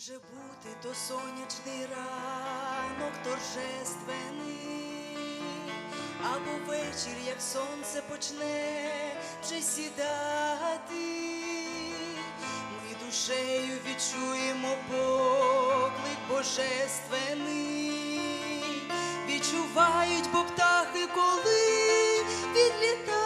Може бути то сонячний ранок торжественний, або вечір, як сонце почне вже сідати, ми душею відчуємо поклик божественний, відчувають бо птахи, коли відлітають.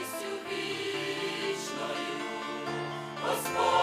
радістю вічною, Господь.